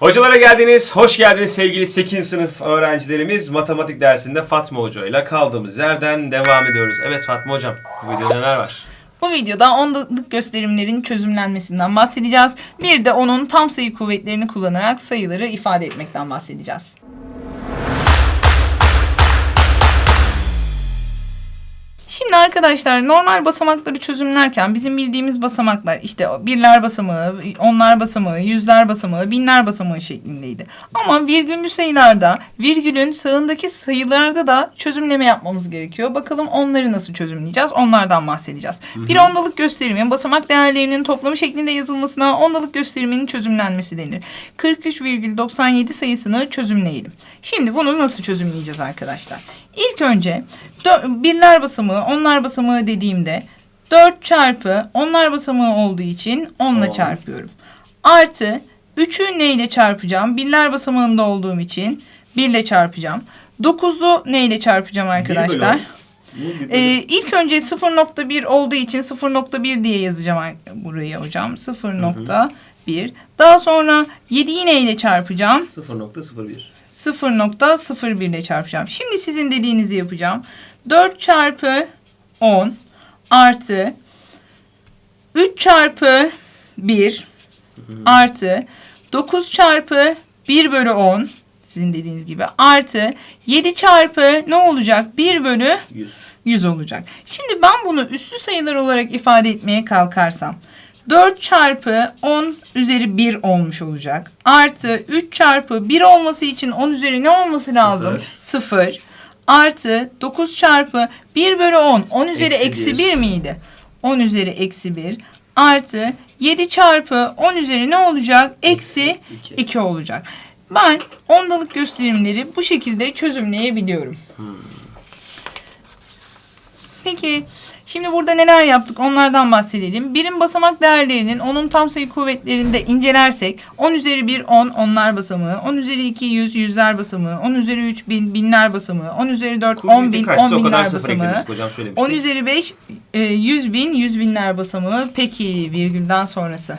Hocalara geldiniz, hoş geldiniz sevgili 8. sınıf öğrencilerimiz. Matematik dersinde Fatma Hoca ile kaldığımız yerden devam ediyoruz. Evet Fatma Hocam, bu videoda neler var? Bu videoda ondalık gösterimlerin çözümlenmesinden bahsedeceğiz. Bir de onun tam sayı kuvvetlerini kullanarak sayıları ifade etmekten bahsedeceğiz. Şimdi arkadaşlar normal basamakları çözümlerken bizim bildiğimiz basamaklar işte birler basamağı, onlar basamağı, yüzler basamağı, binler basamağı şeklindeydi. Ama virgüllü sayılarda virgülün sağındaki sayılarda da çözümleme yapmamız gerekiyor. Bakalım onları nasıl çözümleyeceğiz? Onlardan bahsedeceğiz. Bir ondalık gösterimin basamak değerlerinin toplamı şeklinde yazılmasına ondalık gösteriminin çözümlenmesi denir. 43,97 sayısını çözümleyelim. Şimdi bunu nasıl çözümleyeceğiz arkadaşlar? İlk önce birler basamağı, onlar basamağı dediğimde 4 çarpı onlar basamağı olduğu için 10 ile çarpıyorum. Artı 3'ü neyle çarpacağım? Birler basamağında olduğum için 1 ile çarpacağım. 9'u neyle çarpacağım arkadaşlar? Ee, ilk önce 0.1 olduğu için 0.1 diye yazacağım buraya hocam. 0.1. Daha sonra 7'yi neyle çarpacağım? 0.01. 0.01 ile çarpacağım. Şimdi sizin dediğinizi yapacağım. 4 çarpı 10 artı 3 çarpı 1 artı 9 çarpı 1 bölü 10 sizin dediğiniz gibi artı 7 çarpı ne olacak? 1 bölü 100. 100 olacak. Şimdi ben bunu üslü sayılar olarak ifade etmeye kalkarsam 4 çarpı 10 üzeri 1 olmuş olacak. Artı 3 çarpı 1 olması için 10 üzeri ne olması lazım? 0. Artı 9 çarpı 1 bölü 10. 10 üzeri Eksi eksi bir. 1 miydi? 10 üzeri eksi 1. Artı 7 çarpı 10 üzeri ne olacak? Eksi iki. 2 olacak. Ben ondalık gösterimleri bu şekilde çözümleyebiliyorum. Peki şimdi burada neler yaptık onlardan bahsedelim. Birim basamak değerlerinin onun tam sayı kuvvetlerinde incelersek 10 üzeri 1 10 onlar basamağı, 10 üzeri 2 100 yüzler basamağı, 10 üzeri 3 bin binler basamağı, 10 üzeri 4 10 Kuvveti bin kaçsa 10 o kadar binler sıfır basamağı, eklemiştik hocam söylemiştik. 10 üzeri 5 e, 100 bin 100 binler basamağı. Peki virgülden sonrası.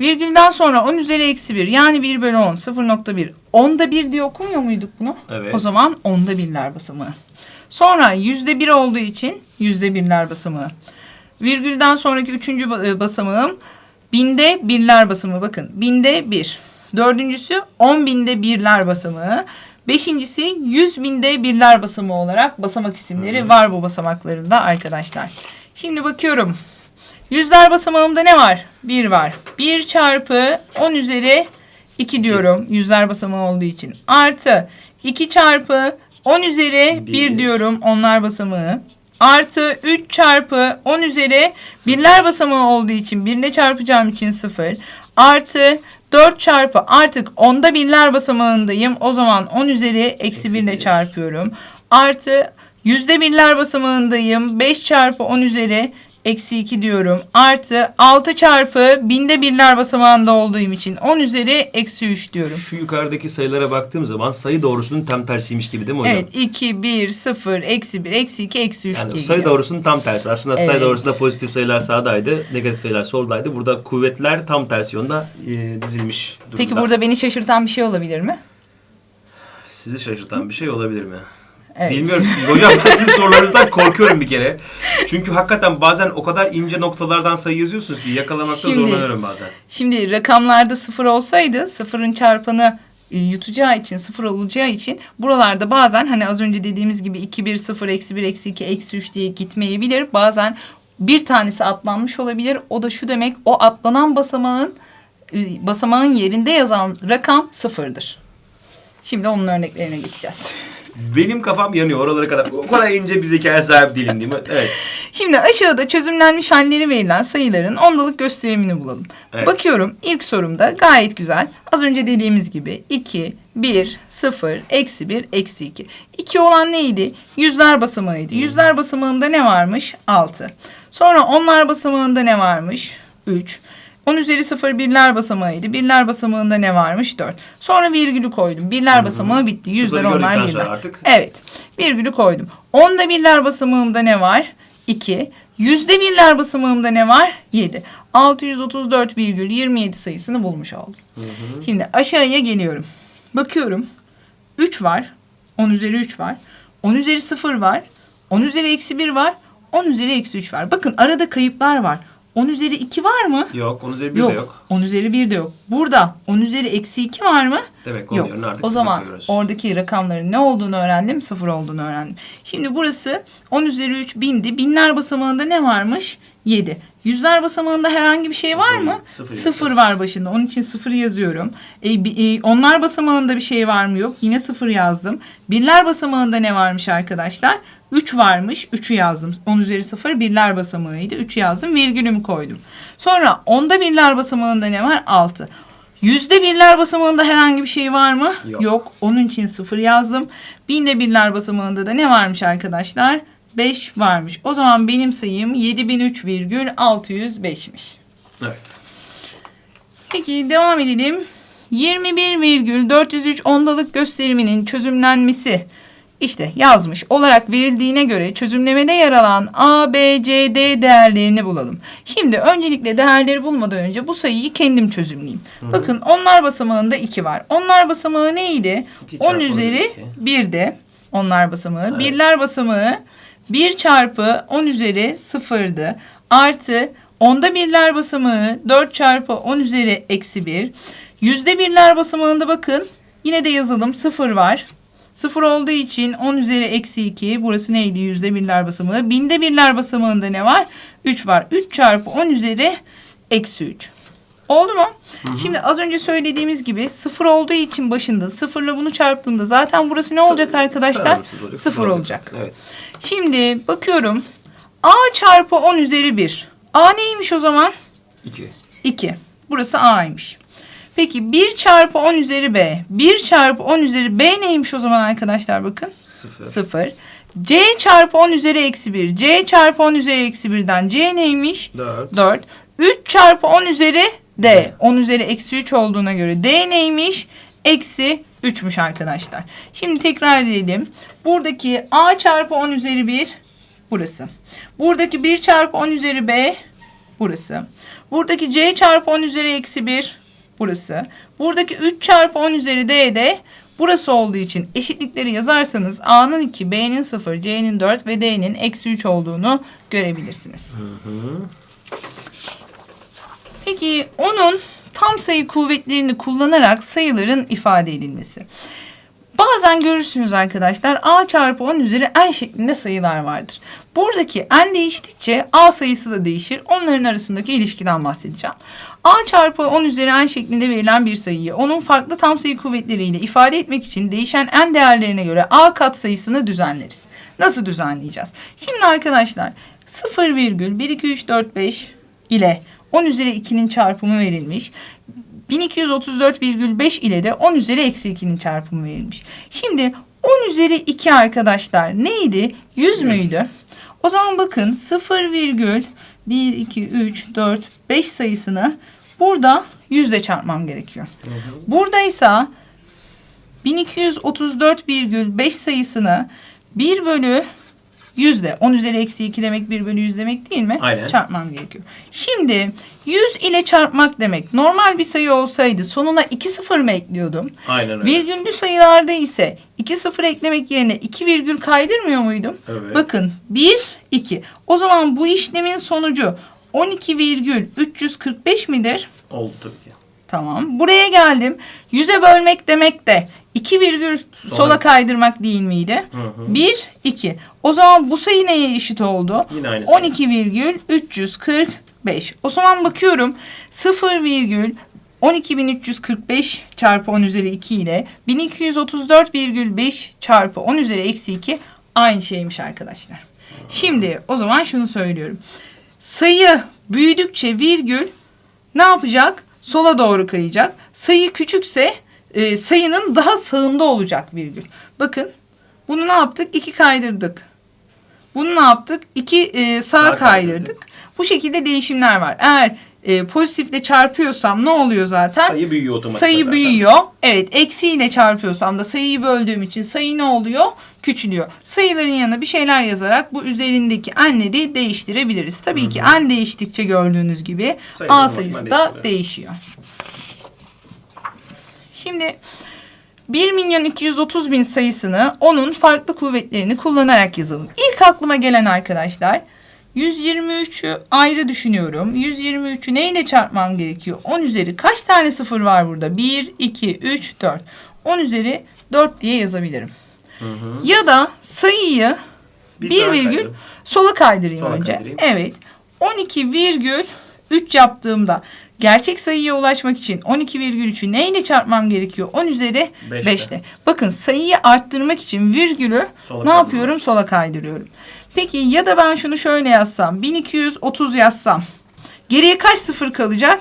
Virgülden sonra 10 üzeri eksi 1 yani 1 bölü 10 0.1. Onda 1 diye okumuyor muyduk bunu? Evet. O zaman onda birler basamağı. Sonra yüzde bir olduğu için yüzde birler basamağı. Virgülden sonraki üçüncü e, basamağım binde birler basamağı. Bakın binde bir. Dördüncüsü on binde birler basamağı. Beşincisi yüz binde birler basamağı olarak basamak isimleri var bu basamaklarında arkadaşlar. Şimdi bakıyorum. Yüzler basamağımda ne var? 1 var. 1 çarpı 10 üzeri 2 diyorum. Yüzler basamağı olduğu için. Artı 2 çarpı 10 üzeri 1 Bir. diyorum. Onlar basamağı. Artı 3 çarpı 10 üzeri birler basamağı olduğu için 1 ile çarpacağım için 0. Artı 4 çarpı artık onda birler basamağındayım. O zaman 10 üzeri eksi Eksi 1 ile çarpıyorum. Artı yüzde birler basamağındayım. 5 çarpı 10 üzeri eksi 2 diyorum. Artı 6 çarpı binde birler basamağında olduğum için 10 üzeri eksi 3 diyorum. Şu yukarıdaki sayılara baktığım zaman sayı doğrusunun tam tersiymiş gibi değil mi hocam? Evet 2, 1, 0, eksi 1, eksi 2, eksi 3 Yani diye sayı gidiyor. doğrusunun tam tersi. Aslında sayı Evet. doğrusunda pozitif sayılar sağdaydı, negatif sayılar soldaydı. Burada kuvvetler tam tersi yönde e, dizilmiş durumda. Peki burada beni şaşırtan bir şey olabilir mi? Sizi şaşırtan bir şey olabilir mi? Evet. Bilmiyorum siz hocam ben sizin sorularınızdan korkuyorum bir kere. Çünkü hakikaten bazen o kadar ince noktalardan sayı yazıyorsunuz ki yakalamakta Şimdi- zorlanıyorum bazen. Şimdi rakamlarda sıfır olsaydı sıfırın çarpanı e, yutacağı için sıfır olacağı için buralarda bazen hani az önce dediğimiz gibi 2 1 0 eksi 1 eksi 2 eksi 3 diye gitmeyebilir. Bazen bir tanesi atlanmış olabilir. O da şu demek o atlanan basamağın e, basamağın yerinde yazan rakam sıfırdır. Şimdi onun örneklerine geçeceğiz. Benim kafam yanıyor oralara kadar. O kadar ince bir zekaya sahip değilim değil mi? Evet. Şimdi aşağıda çözümlenmiş halleri verilen sayıların ondalık gösterimini bulalım. Evet. Bakıyorum ilk sorumda gayet güzel. Az önce dediğimiz gibi 2, 1, 0, eksi 1, eksi 2. 2 olan neydi? Yüzler basamağıydı. Yüzler basamağında ne varmış? 6. Sonra onlar basamağında ne varmış? 3. 10 üzeri 0 birler basamağıydı. Birler basamağında ne varmış? 4. Sonra virgülü koydum. Birler basamağı bitti. Yüzler onlar birler. artık- Evet. Virgülü koydum. Onda birler basamağımda ne var? 2. Yüzde birler basamağımda ne var? 7. 634,27 sayısını bulmuş oldum. Şimdi aşağıya geliyorum. Bakıyorum. 3 var. 10 üzeri 3 var. 10 üzeri 0 var. 10 üzeri eksi 1 var. 10 üzeri eksi 3 var. Bakın arada kayıplar var. 10 üzeri 2 var mı? Yok. Onun üzeri bir de yok. 10 üzeri 1 de yok. Burada 10 üzeri eksi 2 var mı? Demek Yok. yerine artık O zaman koyuyoruz. oradaki rakamların ne olduğunu öğrendim, sıfır olduğunu öğrendim. Şimdi burası 10 üzeri 3 bindi. Binler basamağında ne varmış? 7. Yüzler basamağında herhangi bir şey var Sıfır, mı? sıfır sıfır var başında. Onun için sıfır yazıyorum. E, e, onlar basamağında bir şey var mı? Yok. Yine sıfır yazdım. Birler basamağında ne varmış arkadaşlar? 3 varmış. 3'ü yazdım. 10 üzeri 0 birler basamağıydı. 3 yazdım. Virgülümü koydum. Sonra onda birler basamağında ne var? 6. Yüzde birler basamağında herhangi bir şey var mı? Yok. Onun için sıfır yazdım. Binde birler basamağında da ne varmış arkadaşlar? 5 varmış. O zaman benim sayım 7003,605'miş. Evet. Peki devam edelim. 21,403 ondalık gösteriminin çözümlenmesi işte yazmış olarak verildiğine göre çözümlemede yer alan A, B, C, D değerlerini bulalım. Şimdi öncelikle değerleri bulmadan önce bu sayıyı kendim çözümleyeyim. Bakın onlar basamağında 2 var. Onlar basamağı neydi? İki 10 çarpı üzeri iki. 1'de onlar basamağı. Evet. Birler basamağı 1 çarpı 10 üzeri 0'dı. Artı onda birler basamağı 4 çarpı 10 üzeri eksi 1. Yüzde birler basamağında bakın yine de yazalım 0 var. 0 olduğu için 10 üzeri eksi 2. Burası neydi yüzde birler basamağı? Binde birler basamağında ne var? 3 var. 3 çarpı 10 üzeri eksi 3. Oldu mu? Şimdi az önce söylediğimiz gibi sıfır olduğu için başında sıfırla bunu çarptığımda zaten burası ne olacak arkadaşlar? Sıfır olacak. Evet. Şimdi bakıyorum. A çarpı 10 üzeri 1. A neymiş o zaman? 2. 2. Burası A'ymış. Peki 1 çarpı 10 üzeri B. 1 çarpı 10 üzeri B neymiş o zaman arkadaşlar bakın? 0. 0. C çarpı 10 üzeri eksi 1. C çarpı 10 üzeri eksi 1'den C neymiş? 4. 4. 3 çarpı 10 üzeri D. 10 üzeri eksi 3 olduğuna göre D neymiş? Eksi 3'müş arkadaşlar. Şimdi tekrar edelim. Buradaki A çarpı 10 üzeri 1 burası. Buradaki 1 çarpı 10 üzeri B burası. Buradaki C çarpı 10 üzeri eksi 1 burası. Buradaki 3 çarpı 10 üzeri D de burası olduğu için eşitlikleri yazarsanız A'nın 2, B'nin 0, C'nin 4 ve D'nin eksi 3 olduğunu görebilirsiniz. Peki onun tam sayı kuvvetlerini kullanarak sayıların ifade edilmesi. Bazen görürsünüz arkadaşlar A çarpı 10 üzeri n şeklinde sayılar vardır. Buradaki n değiştikçe A sayısı da değişir. Onların arasındaki ilişkiden bahsedeceğim. A çarpı 10 üzeri n şeklinde verilen bir sayıyı onun farklı tam sayı kuvvetleriyle ifade etmek için değişen n değerlerine göre A kat sayısını düzenleriz. Nasıl düzenleyeceğiz? Şimdi arkadaşlar 0,1 2 3 4 5 ile 10 üzeri 2'nin çarpımı verilmiş. 1234,5 ile de 10 üzeri eksi 2'nin çarpımı verilmiş. Şimdi 10 üzeri 2 arkadaşlar neydi? 100 müydü? O zaman bakın 0,1, 2, 3, 4, 5 sayısını burada 100 ile çarpmam gerekiyor. Buradaysa 1234,5 sayısını 1 bölü 100 de 10 üzeri eksi 2 demek 1 bölü 100 demek değil mi? Aynen. Çarpmam gerekiyor. Şimdi 100 ile çarpmak demek normal bir sayı olsaydı sonuna 2 sıfır mı ekliyordum? Aynen öyle. Virgüllü sayılarda ise 2 sıfır eklemek yerine 2 virgül kaydırmıyor muydum? Evet. Bakın 1, 2. O zaman bu işlemin sonucu 12,345 midir? Oldu tabii ki. Tamam. Buraya geldim. Yüze bölmek demek de 2 virgül Sola- sola kaydırmak değil miydi? Hı hı. 1, 2. O zaman bu sayı neye eşit oldu? Yine aynı sayı. 12,345. O zaman bakıyorum 0 virgül 12.345 çarpı 10 üzeri 2 ile 1234,5 çarpı 10 üzeri eksi 2 aynı şeymiş arkadaşlar. Şimdi o zaman şunu söylüyorum. Sayı büyüdükçe virgül ne yapacak? Sola doğru kayacak. Sayı küçükse e, sayının daha sağında olacak virgül. Bakın bunu ne yaptık? 2 kaydırdık. Bunu ne yaptık? 2 e, sağa Sağa kaydırdık. kaydırdık. Bu şekilde değişimler var. Eğer e, pozitifle çarpıyorsam ne oluyor zaten? Sayı büyüyor otomatik. Sayı zaten. büyüyor. Evet eksiyle çarpıyorsam da sayıyı böldüğüm için sayı ne oluyor? Küçülüyor. Sayıların yanına bir şeyler yazarak bu üzerindeki enleri değiştirebiliriz. Tabii ki en değiştikçe gördüğünüz gibi Sayıların A sayısı da değişiyor. Şimdi 1 milyon 230 bin sayısını onun farklı kuvvetlerini kullanarak yazalım. İlk aklıma gelen arkadaşlar 123'ü ayrı düşünüyorum. 123'ü neyle çarpmam gerekiyor? 10 üzeri kaç tane sıfır var burada? 1, 2, 3, 4. 10 üzeri 4 diye yazabilirim. Ya da sayıyı Bir 1 sağa virgül kaydır. sola kaydırayım Sola önce. kaydırayım. Evet. 12 virgül 3 yaptığımda gerçek sayıya ulaşmak için 12,3'ü neyle çarpmam gerekiyor? 10 üzeri Beşle. 5 ile. Bakın sayıyı arttırmak için virgülü Sola ne yapıyorum? Sola kaydırıyorum. Peki ya da ben şunu şöyle yazsam. 1230 yazsam. Geriye kaç sıfır kalacak?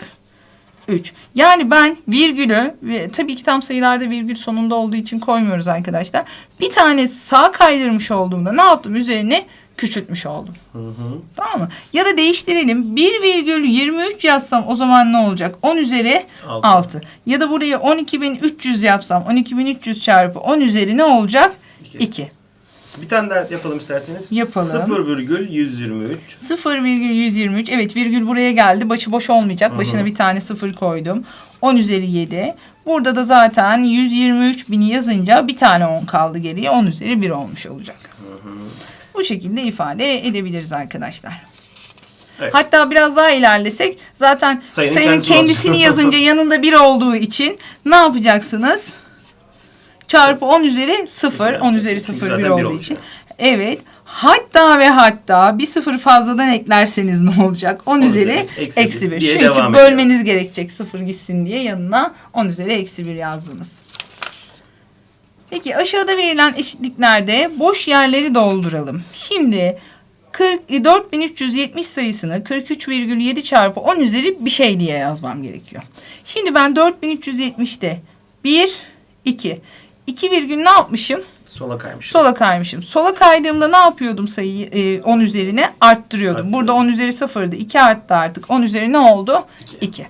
3. Yani ben virgülü ve tabii ki tam sayılarda virgül sonunda olduğu için koymuyoruz arkadaşlar. Bir tane sağ kaydırmış olduğumda ne yaptım? Üzerine küçültmüş oldum. Tamam mı? Ya da değiştirelim. 1,23 yazsam o zaman ne olacak? 10 üzeri Altı. 6. Ya da buraya 12.300 yapsam 12.300 çarpı 10 üzeri ne olacak? İki. 2. Bir tane daha yapalım isterseniz. Yapalım. 0,123. 0,123. Evet virgül buraya geldi. Başı boş olmayacak. Başına bir tane sıfır koydum. 10 üzeri 7. Burada da zaten 123 bini yazınca bir tane 10 kaldı geriye. 10 üzeri 1 olmuş olacak. Bu şekilde ifade edebiliriz arkadaşlar. Evet. Hatta biraz daha ilerlesek zaten Sayının sayının, kendisi kendisini olacak. yazınca yanında 1 olduğu için ne yapacaksınız? Çarpı 10 üzeri 0. Sıfır 10 üzeri yapacaksın. 0 Çünkü 1 zaten bir olduğu için. Evet. Hatta ve hatta bir sıfır fazladan eklerseniz ne olacak? 10 üzeri üzeri eksi eksi bir 1. diye Çünkü devam ediyor. bölmeniz gerekecek sıfır gitsin diye yanına 10 üzeri eksi 1 yazdınız. Peki aşağıda verilen eşitliklerde boş yerleri dolduralım. Şimdi 40, 4370 sayısını 43,7 çarpı 10 üzeri bir şey diye yazmam gerekiyor. Şimdi ben 4370'te 1, 2, 2 virgül ne yapmışım? Sola kaymış. Sola kaymışım. Sola kaydığımda ne yapıyordum sayıyı e, 10 üzerine? Arttırıyordum. Burada 10 üzeri 0'dı. 2 arttı artık. 10 üzeri ne oldu? İki. 2.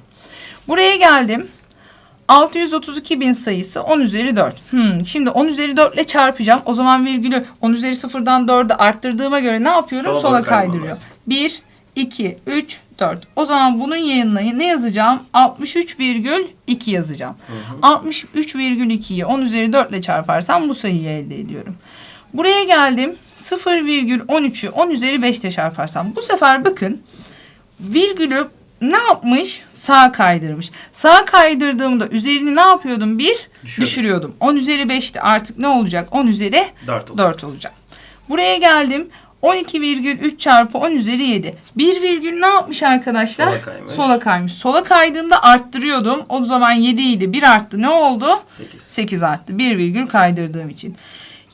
Buraya geldim. 632 bin sayısı 10 üzeri 4. Hmm, şimdi 10 üzeri 4 ile çarpacağım. O zaman virgülü 10 üzeri 0'dan 4'e arttırdığıma göre ne yapıyorum? Sola Sola, kaydırıyor. lazım. 1, 2, 3, 4. O zaman bunun yanına ne yazacağım? 63,2 yazacağım. 63,2'yi 10 üzeri 4 ile çarparsam bu sayıyı elde ediyorum. Buraya geldim. 0,13'ü 10 üzeri 5 ile çarparsam. Bu sefer bakın virgülü ne yapmış? Sağa kaydırmış. Sağa kaydırdığımda üzerini ne yapıyordum? Bir Düşürdüm. düşürüyordum. 10 üzeri 5'te artık ne olacak? 10 üzeri 4 oldu. 4 olacak. Buraya geldim. 12,3 çarpı 10 üzeri 7. Bir virgül ne yapmış arkadaşlar? Sola kaymış. Sola kaymış. Sola kaydığında arttırıyordum. O zaman 7 idi. 1 arttı. Ne oldu? 8. 8 arttı. 1 virgül kaydırdığım için.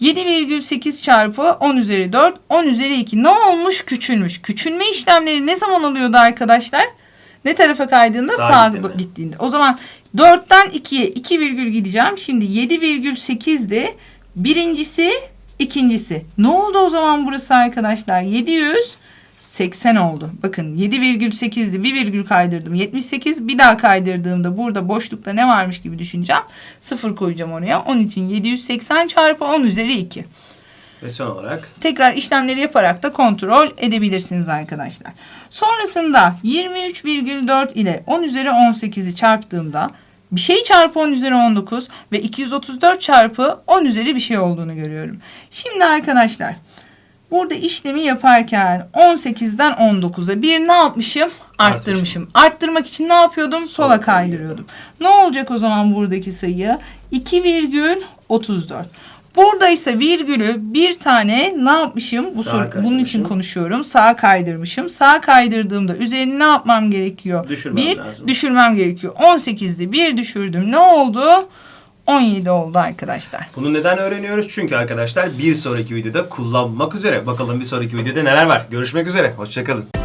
7,8 çarpı 10 üzeri 4. 10 üzeri 2. Ne olmuş? Küçülmüş. Küçülme işlemleri ne zaman oluyordu arkadaşlar? Ne tarafa kaydığında? Sağa Sağa gittiğinde. gittiğinde. O zaman 4'ten 2'ye 2 virgül gideceğim. Şimdi 7,8'di. Birincisi, ikincisi. Ne oldu o zaman burası arkadaşlar? 780 oldu. Bakın 7,8'di. Bir virgül kaydırdım. 78. Bir daha kaydırdığımda burada boşlukta ne varmış gibi düşüneceğim. Sıfır koyacağım oraya. Onun için 780 çarpı 10 üzeri 2. Ve son olarak Tekrar işlemleri yaparak da kontrol edebilirsiniz arkadaşlar. Sonrasında 23,4 ile 10 üzeri 18'i çarptığımda bir şey çarpı 10 üzeri 19 ve 234 çarpı 10 üzeri bir şey olduğunu görüyorum. Şimdi arkadaşlar burada işlemi yaparken 18'den 19'a bir ne yapmışım? Arttırmışım. Arttırmak için ne yapıyordum? Sola kaydırıyordum. Ne olacak o zaman buradaki sayı? 2,34. Burada ise virgülü bir tane ne yapmışım? Bu soru, bunun için konuşuyorum. Sağa kaydırmışım. Sağa kaydırdığımda üzerini ne yapmam gerekiyor? Düşürmem bir lazım. düşürmem gerekiyor. 18'di bir düşürdüm. Ne oldu? 17 oldu arkadaşlar. bunu neden öğreniyoruz? Çünkü arkadaşlar bir sonraki videoda kullanmak üzere. Bakalım bir sonraki videoda neler var. Görüşmek üzere. Hoşçakalın.